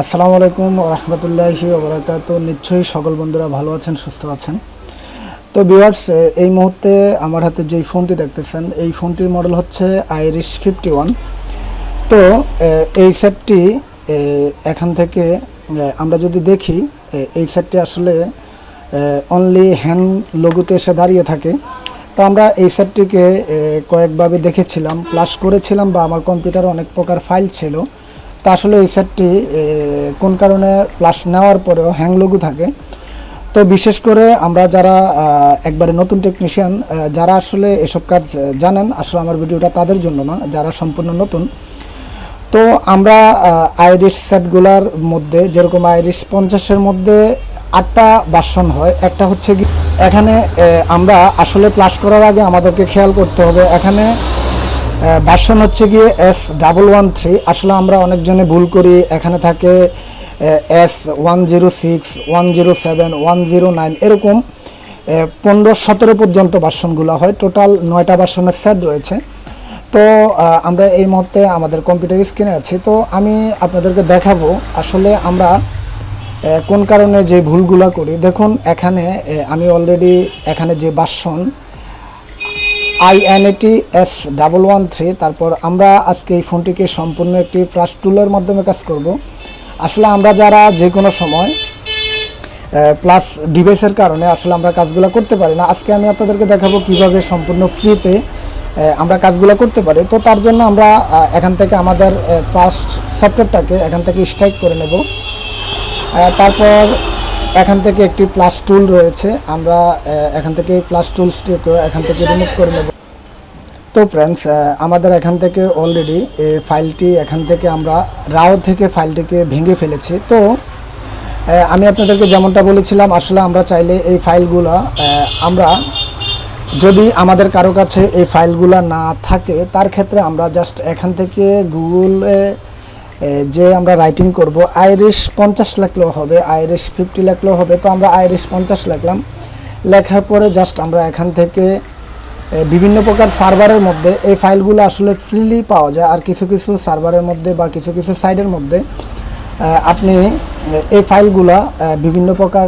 আসসালামু আলাইকুম রহমতুল্লাহি ওবরাকাত নিশ্চয়ই সকল বন্ধুরা ভালো আছেন, সুস্থ আছেন। তো ভিউয়ার্স এই মুহূর্তে আমার হাতে যেই ফোনটি দেখতেছেন, এই ফোনটির মডেল হচ্ছে আইরিশ ফিফটি ওয়ান তো এই সেটটি এখান থেকে আমরা যদি দেখি এই সেটটি আসলে অনলি হ্যান্ড লোগোতে এসে দাঁড়িয়ে থাকে। তো আমরা এই সেটটিকে কয়েকভাবে দেখেছিলাম প্লাস করেছিলাম বা আমার কম্পিউটারে অনেক প্রকার ফাইল ছিল। তা আসলে এই সেটটি কোন কারণে প্লাস নেওয়ার পরেও হ্যাং লোগো থাকে। তো বিশেষ করে আমরা যারা একবারে নতুন টেকনিশিয়ান যারা আসলে এসব কাজ জানেন, আসলে আমার ভিডিওটা তাদের জন্য না, যারা সম্পূর্ণ নতুন। তো আমরা আইরিশ সেটগুলার মধ্যে, যেরকম আইরিশ পঞ্চাশের মধ্যে আটটা বাসন হয়, একটা হচ্ছে এখানে আমরা আসলে প্লাস করার আগে আমাদেরকে খেয়াল করতে হবে, এখানে ভার্সন হচ্ছে গিয়ে এস ডাবল ওয়ান থ্রি আসলে আমরা অনেকজনে ভুল করি। এখানে থাকে S one zero six one zero seven one zero nine এরকম পনেরো সতেরো পর্যন্ত ভার্সনগুলো হয়। টোটাল নয়টা ভার্সনের সেট রয়েছে। তো আমরা এই মুহূর্তে আমাদের কম্পিউটার স্ক্রিনে আছি। তো, আমি আপনাদেরকে দেখাবো আসলে আমরা কোন কারণে যে ভুলগুলো করি। দেখুন, এখানে আমি অলরেডি এখানে যে ভার্সন আই এন এটি এস ডাবল ওয়ান থ্রি তারপর আমরা আজকে এই ফোনটিকে সম্পূর্ণ একটি প্লাস টুলের মাধ্যমে কাজ করব। আসলে আমরা যারা যে কোনো সময় প্লাস ডিভাইসের কারণে আসলে আমরা কাজগুলো করতে পারি না, আজকে আমি আপনাদেরকে দেখাবো কীভাবে সম্পূর্ণ ফ্রিতে আমরা কাজগুলো করতে পারি। তো তার জন্য আমরা এখান থেকে আমাদের ফার্স্ট সফটওয়্যারটাকে এখান থেকে স্ট্রাইক করে নেব। তারপর এখান থেকে একটি প্লাস টুল রয়েছে, আমরা এখান থেকে প্লাস টুলসটিকে এখান থেকে রিমুভ করে নেব। তো ফ্রেন্ডস আমাদের এখান থেকে অলরেডি এই ফাইলটি এখান থেকে আমরা রাও থেকে ফাইলটিকে ভেঙে ফেলেছি। তো আমি আপনাদেরকে যেমনটা বলেছিলাম, আসলে আমরা চাইলে এই ফাইলগুলো আমরা যদি আমাদের কারও কাছে এই ফাইলগুলো না থাকে, তার ক্ষেত্রে আমরা জাস্ট এখান থেকে গুগলে যে আমরা রাইটিং করব আইরিশ পঞ্চাশ লিখলেও হবে আইরিশ ফিফটি লিখলেও হবে। তো আমরা আইরিশ পঞ্চাশ লিখলাম। লেখার পরে জাস্ট আমরা এখান থেকে বিভিন্ন প্রকার সার্ভারের মধ্যে এই ফাইলগুলো আসলে ফ্রিলি পাওয়া যায়। আর কিছু কিছু সার্ভারের মধ্যে বা কিছু কিছু সাইটের মধ্যে আপনি এই ফাইলগুলা বিভিন্ন প্রকার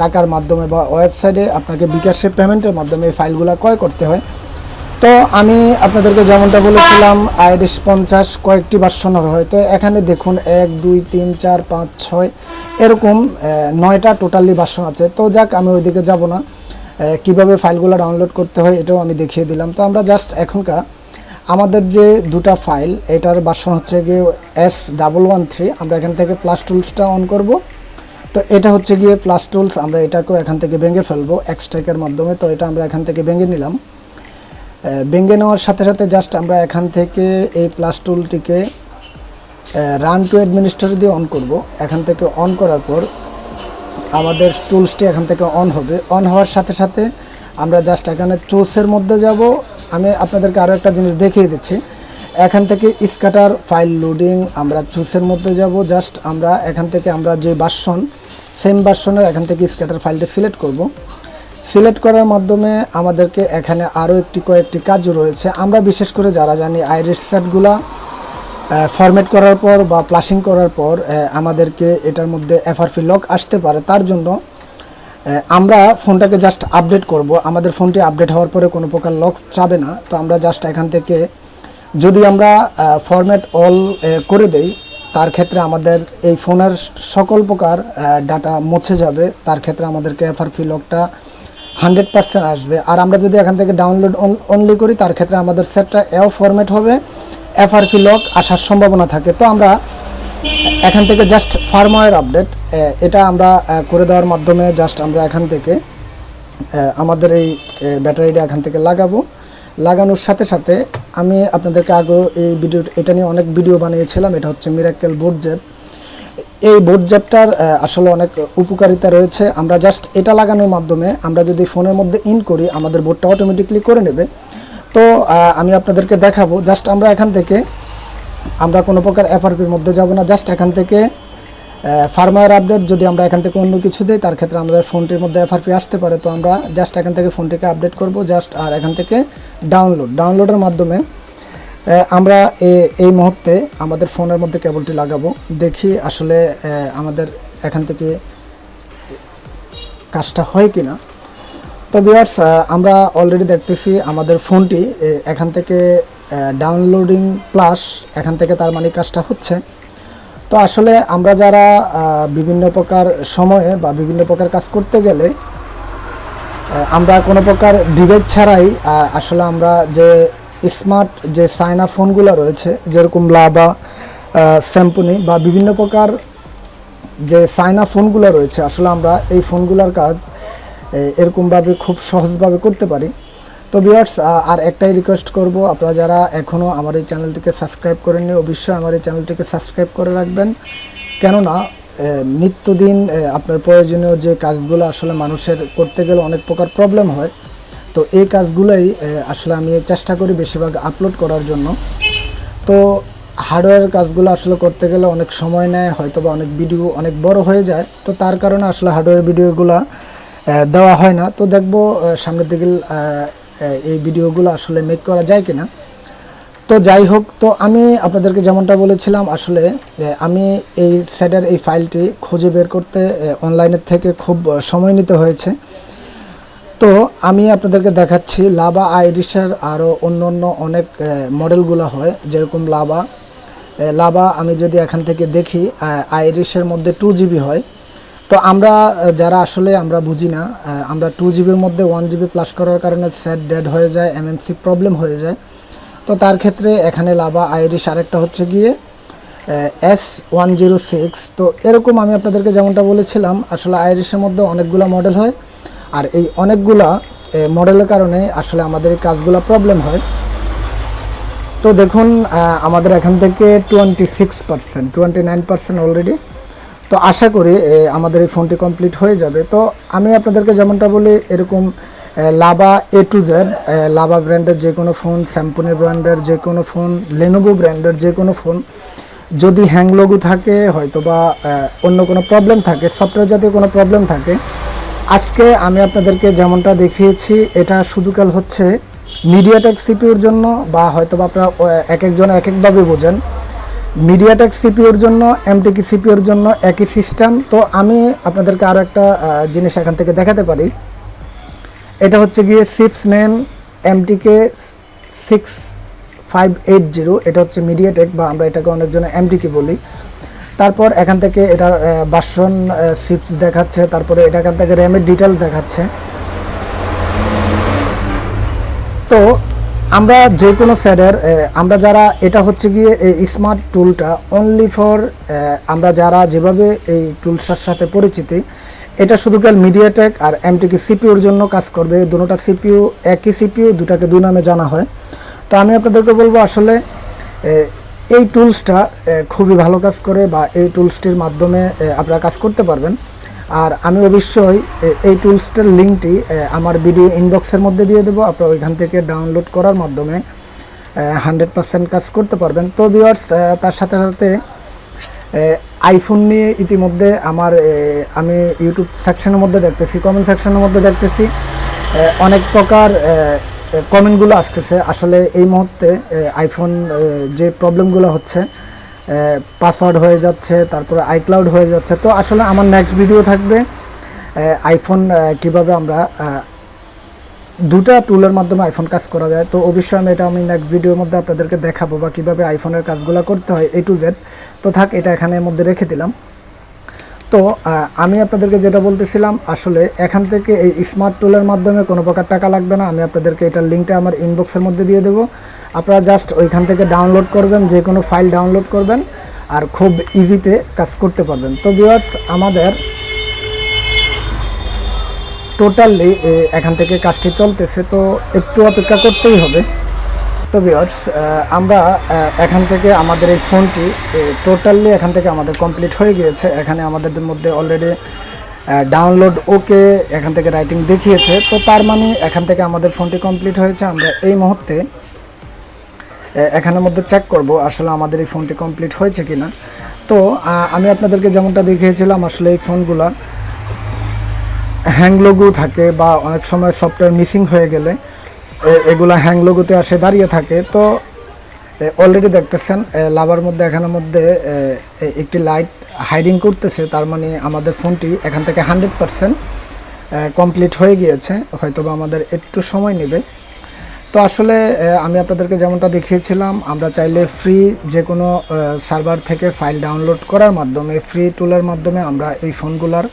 টাকার মাধ্যমে বা ওয়েবসাইটে আপনাকে বিকাশে পেমেন্টের মাধ্যমে এই ফাইলগুলা ক্রয় করতে হয়। তো আমি আপনাদেরকে যেমনটা বলেছিলাম আইরিশ পঞ্চাশ কয়েকটি ভার্সনের হয়। তো এখানে দেখুন, এক, দুই, তিন, চার, পাঁচ, ছয়, এরকম নয়টা টোটালি ভার্সন আছে। তো যাক, আমি ওইদিকে যাব না। কীভাবে ফাইলগুলো ডাউনলোড করতে হয় এটাও আমি দেখিয়ে দিলাম। তো আমরা জাস্ট এখনকার আমাদের যে দুটা ফাইল, এটার ভার্সন হচ্ছে গিয়ে এস ডাবল ওয়ান থ্রি আমরা এখান থেকে প্লাস টুলসটা অন করব। তো এটা হচ্ছে গিয়ে প্লাস টুলস আমরা এটাকেও এখান থেকে ভেঙে ফেলব এক্সট্রাকের মাধ্যমে। তো এটা আমরা এখান থেকে ভেঙে নিলাম। ভেঙে নেওয়ার সাথে সাথে জাস্ট আমরা এখান থেকে এই প্লাস টুলটিকে রান টু অ্যাডমিনিস্ট্রেটর দিয়ে অন করব। এখান থেকে অন করার পর আমাদের টুলসটি এখান থেকে অন হবে। অন হওয়ার সাথে সাথে আমরা জাস্ট এখানে টুলসের মধ্যে যাব। আমি আপনাদেরকে আরও একটা জিনিস দেখিয়ে দিচ্ছি। এখান থেকে স্কাটার ফাইল লোডিং আমরা টুলসের মধ্যে যাব। জাস্ট আমরা এখান থেকে আমরা যে বাসন সেম বাসনের এখান থেকে স্ক্যাটার ফাইলটা সিলেক্ট করব। সিলেক্ট করার মাধ্যমে আমাদেরকে এখানে আরও একটি কয়েকটি কাজও রয়েছে। আমরা বিশেষ করে যারা জানি আইরিশ সেটগুলা ফরম্যাট করার পর বা প্লাসিং করার পর আমাদেরকে এটার মধ্যে এফআরপি লক আসতে পারে। তার জন্য আমরা ফোনটাকে জাস্ট আপডেট করব। আমাদের ফোনটি আপডেট হওয়ার পরে কোনো প্রকার লক চাবে না। তো আমরা জাস্ট এখান থেকে, যদি আমরা ফরম্যাট অল করে দেই, তার ক্ষেত্রে আমাদের এই ফোনের সকল প্রকার ডাটা মুছে যাবে। তার ক্ষেত্রে আমাদেরকে এফআরপি লকটা হান্ড্রেড পার্সেন্ট আসবে। আর আমরা যদি এখান থেকে ডাউনলোড অনলি করি, তার ক্ষেত্রে আমাদের সেটটা এও ফরম্যাট হবে। এফআরপি লক আসার সম্ভাবনা থাকে। তো আমরা এখান থেকে জাস্ট ফার্মওয়্যার আপডেট এটা আমরা করে দেওয়ার মাধ্যমে জাস্ট আমরা এখান থেকে আমাদের এই ব্যাটারিটা এখান থেকে লাগাবো। লাগানোর সাথে সাথে আমি আপনাদেরকে আগেও এই ভিডিও এটা নিয়ে অনেক ভিডিও বানিয়েছিলাম, এটা হচ্ছে মিরাক্কেল বোর্ড জেপ এই বোর্ড জ্যাপটার আসলে অনেক উপকারিতা রয়েছে। আমরা জাস্ট এটা লাগানোর মাধ্যমে আমরা যদি ফোনের মধ্যে ইন করি, আমাদের বোর্ডটা অটোমেটিকলি করে নেবে। তো আমি আপনাদেরকে দেখাবো। জাস্ট আমরা এখান থেকে, আমরা কোনো প্রকার এফআরপির মধ্যে যাব না। জাস্ট এখান থেকে ফার্মার আপডেট যদি আমরা এখান থেকে অন্য কিছু দিই, তার ক্ষেত্রে আমাদের ফোনটির মধ্যে এফআরপি আসতে পারে। তো আমরা জাস্ট এখান থেকে ফোনটিকে আপডেট করব জাস্ট আর এখান থেকে ডাউনলোড ডাউনলোডের মাধ্যমে আমরা এই মুহূর্তে আমাদের ফোনের মধ্যে কেবলটি লাগাবো। দেখি আসলে আমাদের এখান থেকে কাজটা হয় কিনা। তো ভিউয়ার্স আমরা অলরেডি দেখতেছি আমাদের ফোনটি এখান থেকে ডাউনলোডিং প্লাস এখান থেকে তার মানে কাজটা হচ্ছে। তো আসলে আমরা যারা বিভিন্ন প্রকার সময়ে বা বিভিন্ন প্রকার কাজ করতে গেলে আমরা কোনো প্রকার ডিবেট ছাড়াই আসলে আমরা যে স্মার্ট যে সাইনা ফোনগুলো রয়েছে, যেরকম লাবা স্যাম্পুনি বা বিভিন্ন প্রকার যে সাইনা ফোনগুলো রয়েছে, আসলে আমরা এই ফোনগুলোর কাজ এরকমভাবে খুব সহজভাবে করতে পারি। তো ভিউয়ার্স আর একটাই রিকোয়েস্ট করব, আপনারা যারা এখনও আমার এই চ্যানেলটিকে সাবস্ক্রাইব করেননি, অবশ্যই আমার এই চ্যানেলটিকে সাবস্ক্রাইব করে রাখবেন। কেননা নিত্যদিন আপনার প্রয়োজনীয় যে কাজগুলো আসলে মানুষের করতে গেলে অনেক প্রকার প্রবলেম হয়। তো এই কাজগুলোই আসলে আমি চেষ্টা করি বেশিরভাগ আপলোড করার জন্য। তো হার্ডওয়্যার কাজগুলো আসলে করতে গেলে অনেক সময় নেয় হয়তো বা অনেক ভিডিও অনেক বড় হয়ে যায়। তো তার কারণে আসলে হার্ডওয়্যার ভিডিওগুলো দেওয়া হয় না। তো দেখব সামনের দিকে এই ভিডিওগুলো আসলে মেক করা যায় কিনা। তো যাই হোক, তো আমি আপনাদেরকে যেমনটা বলেছিলাম, আসলে আমি এই সেটের এই ফাইলটি খুঁজে বের করতে অনলাইনের থেকে খুব সময় নিতে হয়েছে। তো আমি আপনাদেরকে দেখাচ্ছি, লাভা আইরিশের আরও অন্য অন্য অনেক মডেলগুলো হয়। যেরকম লাভা লাভা আমি যদি এখান থেকে দেখি আইরিশের মধ্যে টু জিবি হয়। তো আমরা যারা আসলে আমরা বুঝি না আমরা টু জিবির মধ্যে ওয়ান জিবি প্লাস করার কারণে সেট ডেড হয়ে যায় এমএমসি প্রবলেম হয়ে যায়। তো তার ক্ষেত্রে এখানে লাভা আইরিশ আরেকটা হচ্ছে গিয়ে এস ওয়ান জিরো সিক্স তো এরকম আমি আপনাদেরকে যেমনটা বলেছিলাম, আসলে আইরিশের মধ্যে অনেকগুলো মডেল হয়। আর এই অনেকগুলা মডেলের কারণে আসলে আমাদের এই কাজগুলো প্রবলেম হয়। তো দেখুন আমাদের এখান থেকে twenty six percent twenty nine percent already তো আশা করি আমাদের এই ফোনটি কমপ্লিট হয়ে যাবে। তো আমি আপনাদেরকে যেমনটা বলি, এরকম Lava A to Z Lava ব্র্যান্ডের যে কোনো ফোন স্যাম্পনি ব্র্যান্ডের যে কোনো ফোন লেনোভো ব্র্যান্ডের যে কোনো ফোন, যদি হ্যাং লগু থাকে হয়তো বা অন্য কোনো প্রবলেম থাকে সফটওয়্যার জাতীয় কোনো প্রবলেম থাকে, আজকে আমি আপনাদেরকে যেমনটা দেখিয়েছি, এটা শুধু কাল হচ্ছে মিডিয়াটেক সিপিউর জন্য, বা হয়তো বা আপনারা এক একজন এক একভাবে বোঝেন। মিডিয়াটেক সিপিউর জন্য এমটিকি সিপিউর জন্য একই সিস্টেম তো আমি আপনাদেরকে আরও একটা জিনিস এখান থেকে দেখাতে পারি। এটা হচ্ছে গিয়ে chips name MTK six five eight zero এটা হচ্ছে মিডিয়াটেক বা আমরা এটাকে অনেকজনে এমটিকে বলি। তারপর এখান থেকে এটার বাসন সিপস দেখাচ্ছে। তারপরে এটা এখান থেকে র্যামের ডিটেলস দেখাচ্ছে তো আমরা যে কোনো স্যারের আমরা যারা, এটা হচ্ছে গিয়ে এই স্মার্ট টুলটা অনলি ফর আমরা যারা যেভাবে এই টুলসটার সাথে পরিচিতি, এটা শুধু কেল মিডিয়াটেক আর এমটিকে সিপিউর জন্য কাজ করবে। দুটোটা সিপিউ একই সিপিউ দুটাকে দু নামে জানা হয়। তো আমি আপনাদেরকে বলব আসলে এই টুলসটা খুবই ভালো কাজ করে বা এই টুলসটির মাধ্যমে আপনারা কাজ করতে পারবেন। আর আমি অবশ্যই এই টুলসটার লিঙ্কটি আমার ভিডিও ইনবক্সের মধ্যে দিয়ে দেবো। আপনারা ওইখান থেকে ডাউনলোড করার মাধ্যমে হান্ড্রেড পার্সেন্ট কাজ করতে পারবেন। তো ভিওয়ার্স তার সাথে সাথে আইফোন নিয়ে ইতিমধ্যে আমার আমি ইউটিউব সেকশনের মধ্যে দেখতেছি কমেন্ট সেকশনের মধ্যে দেখতেছি অনেক প্রকার কমেন্টগুলো আসতেছে। আসলে এই মুহূর্তে আইফোন যে প্রবলেমগুলো হচ্ছে পাসওয়ার্ড হয়ে যাচ্ছে, তারপরে আইক্লাউড হয়ে যাচ্ছে। তো আসলে আমার নেক্সট ভিডিও থাকবে আইফোন কীভাবে আমরা দুটা টুলের মাধ্যমে আইফোন কাজ করা যায়। তো অবশ্যই আমি এটা, আমি নেক্সট ভিডিওর মধ্যে আপনাদেরকে দেখাবো বা কীভাবে আইফোনের কাজগুলো করতে হয় এ টু জেড তো থাক, এটা এখানের মধ্যে রেখে দিলাম। তো আমি আপনাদেরকে যেটা বলতেছিলাম, আসলে এখান থেকে এই স্মার্ট টুলের মাধ্যমে কোনো প্রকার টাকা লাগবে না। আমি আপনাদেরকে এটার লিঙ্কটা আমার ইনবক্সের মধ্যে দিয়ে দেবো। আপনারা জাস্ট ওইখান থেকে ডাউনলোড করবেন, যে কোনো ফাইল ডাউনলোড করবেন আর খুব ইজিতে কাজ করতে পারবেন। তো ভিউয়ার্স আমাদের টোটালি এখান থেকে কাজটি চলতেছে, তো একটু অপেক্ষা করতেই হবে। তো ভিউয়ার্স আমরা এখান থেকে আমাদের এই ফোনটি টোটালি এখান থেকে আমাদের কমপ্লিট হয়ে গিয়েছে। এখানে আমাদের মধ্যে অলরেডি ডাউনলোড ওকে এখান থেকে রাইটিং দেখিয়েছে। তো তার মানে এখান থেকে আমাদের ফোনটি কমপ্লিট হয়েছে। আমরা এই মুহূর্তে এখানের মধ্যে চেক করব, আসলে আমাদের এই ফোনটি কমপ্লিট হয়েছে কিনা। তো আমি আপনাদেরকে যেমনটা দেখিয়েছিলাম, আসলে এই ফোনগুলা হ্যাং লোগো থাকে বা অনেক সময় সফটওয়্যার মিসিং হয়ে গেলে এগুলা হ্যাং লোগোতে আসে, দাঁড়িয়ে থাকে। তো অলরেডি দেখতেছেন লাভার মধ্যে, এখানের মধ্যে একটি লাইট হাইডিং করতেছে, তার মানে আমাদের ফোনটি এখান থেকে হান্ড্রেড পারসেন্ট কমপ্লিট হয়ে গিয়েছে। হয়তোবা আমাদের একটু সময় নেবে। তো আসলে আমি আপনাদেরকে যেমনটা দেখিয়েছিলাম, আমরা চাইলে ফ্রি যে কোনো সার্ভার থেকে ফাইল ডাউনলোড করার মাধ্যমে ফ্রি টুলের মাধ্যমে আমরা এই ফোনগুলোর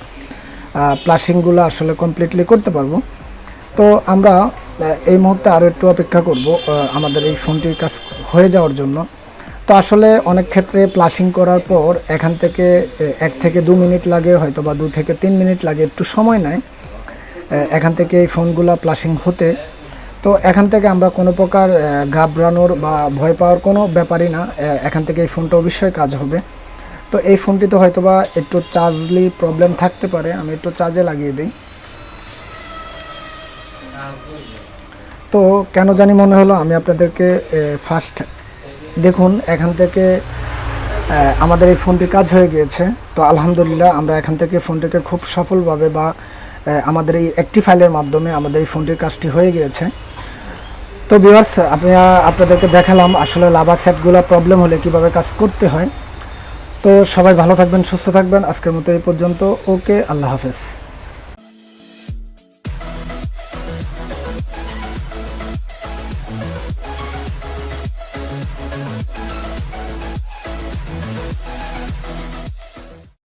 প্লাসিংগুলো আসলে কমপ্লিটলি করতে পারব। তো আমরা এই মুহূর্তে আরও একটু অপেক্ষা করব আমাদের এই ফোনটির কাজ হয়ে যাওয়ার জন্য। তো আসলে অনেক ক্ষেত্রে প্লাসিং করার পর এখান থেকে এক থেকে দু মিনিট লাগে হয়তো বা দু থেকে তিন মিনিট লাগে, একটু সময় নেয়। এখান থেকে এই ফোনগুলো প্লাসিং হতে তো এখান থেকে আমরা কোনো প্রকার ঘাবড়ানোর বা ভয় পাওয়ার কোনো ব্যাপারই না এখান থেকে এই ফোনটা অবশ্যই কাজ হবে। তো এই ফোনটিতে হয়তো বা একটু চার্জলি প্রবলেম থাকতে পারে, আমি একটু চার্জে লাগিয়ে দিই। তো কেন জানি মনে হলো আমি আপনাদেরকে ফার্স্ট দেখুন, এখান থেকে আমাদের এই ফোনটি কাজ হয়ে গিয়েছে। তো আলহামদুলিল্লাহ আমরা এখান থেকে ফোনটিকে খুব সফলভাবে বা আমাদের এই একটি ফাইলের মাধ্যমে আমাদের এই ফোনটির কাজটি হয়ে গিয়েছে। তো ভিউয়ার্স আপনি আপনাদেরকে দেখালাম আসলে লাভার সেটগুলো প্রবলেম হলে কীভাবে কাজ করতে হয়। তো সবাই ভালো থাকবেন, সুস্থ থাকবেন। আজকের মতো এই পর্যন্ত। ওকে, আল্লাহ হাফেজ।